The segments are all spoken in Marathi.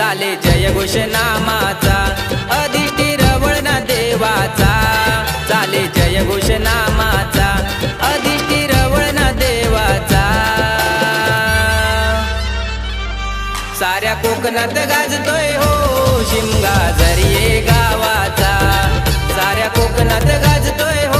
चाले जय घोष नामाचा अधिष्ठी रवळना देवाचा. चाले जय घोष नामाचा अधिष्ठी रवळना देवाचा. साऱ्या कोकणात गाजतोय हो शिमगा जरी गावाचा. साऱ्या कोकणात गाजतोय हो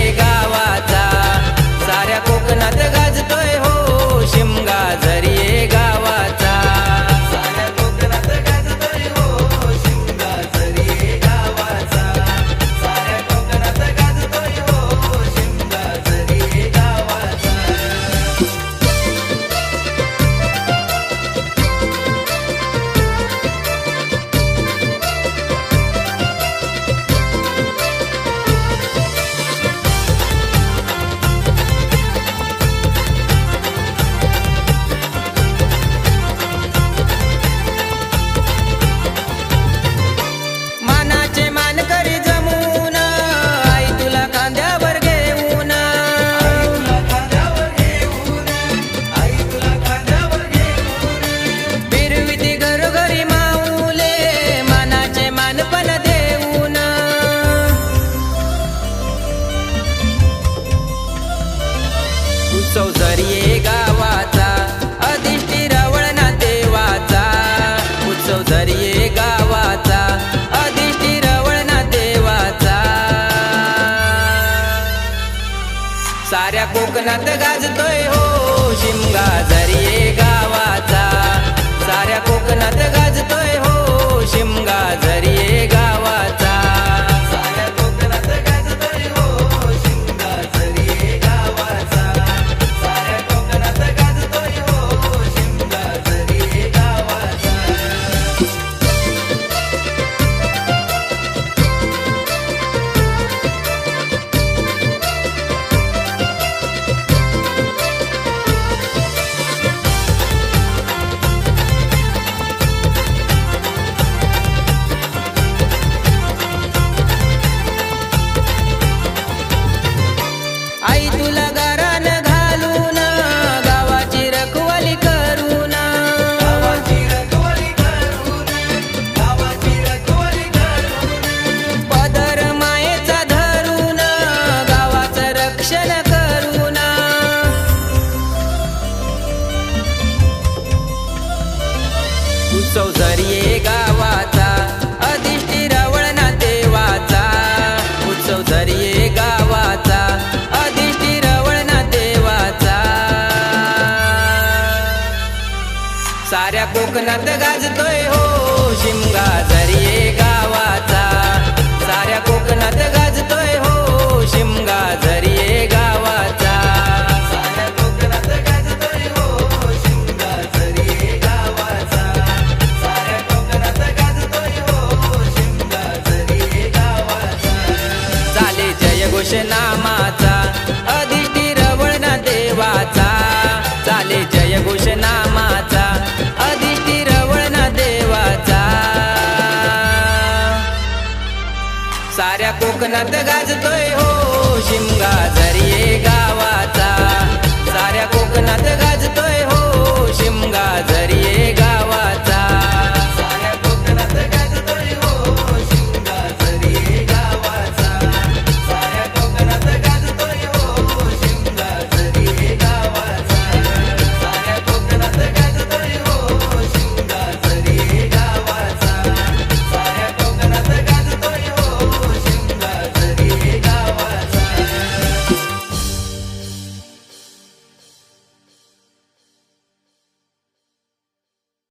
na te gaz साऱ्या कोकणात गाजतोय हो शिमगा जरी गावाचा. साऱ्या कोकणात कोकणात गाजतो.